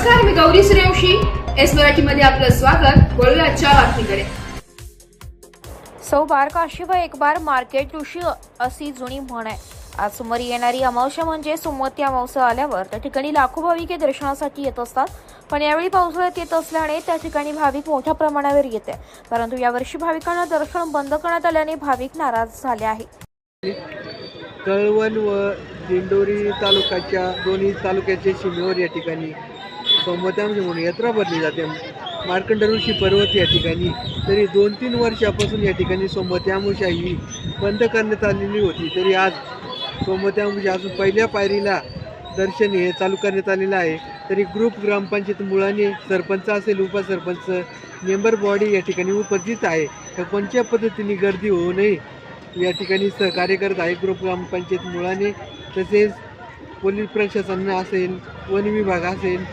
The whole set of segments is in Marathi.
नमस्कार मी गौरी सूर्यवंशी एस मराठीमध्ये आपलं स्वागत. वळूया आजच्या बातमीकडे. सौ बार काशी व एक बार मार्केट दिवशी अशी जुनी म्हण आहे. आज सुमारी येणारी अमावस्या म्हणजे सोमवती अमावस्या आल्यावर त्या ठिकाणी लाखो भाविक दर्शनासाठी येत असतात. पण यावेळी पावसाळ्यात येत असल्याने त्या ठिकाणी भाविक मोठ्या प्रमाणावर येते परंतु यावर्षी भाविकांना दर्शन बंद करण्यात आल्याने भाविक नाराज झाले आहे कळवण व दिंडोरी तालुक्याच्या दोन्ही तालुक्याच्या सीमेवर या ठिकाणी सोमवत्यामध्ये म्हणून यात्रा भरली जाते. मार्कंड ऋषी पर्वत या ठिकाणी. तरी दोन तीन वर्षापासून या ठिकाणी सोमवत्यामुषा ही बंद करण्यात आलेली होती. तरी आज सोमवत्यामुषा अजून पहिल्या पायरीला दर्शन हे चालू करण्यात आलेलं आहे. तरी ग्रुप ग्रामपंचायत मुळाने सरपंच असेल उपसरपंच मेंबर बॉडी या ठिकाणी उपस्थित आहे. तर कोणत्या पद्धतीने गर्दी होऊ नये या ठिकाणी सहकार्य करत आहे ग्रुप ग्रामपंचायत मुळाने. तसेच पोलीस प्रशासन असेल वन विभाग असेल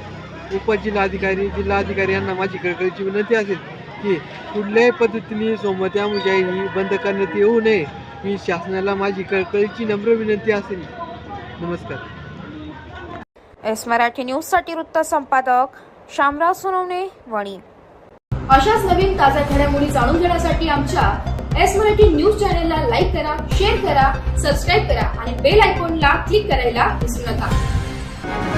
उपजिल्हाधिकारी जिल्हाधिकारी यांना माझी कळकळीची विनंती असेल की कुठल्याही पद्धतीने सोमत्यामुजा ही बंद करण्यात येऊ नये. ही शासनाला माझी कळकळीची नम्र विनंती असेल. नमस्कार. एस मराठी न्यूजसाठी वृत्त संपादक शामराव सोनवणे वणी. अशाच नवीन ताज्या घडामोडी जाणून घेण्यासाठी आमच्या एस मराठी न्यूज चॅनलला लाईक करा शेअर करा सबस्क्राईब करा आणि बेल आयकॉनला क्लिक करायला विसरू नका.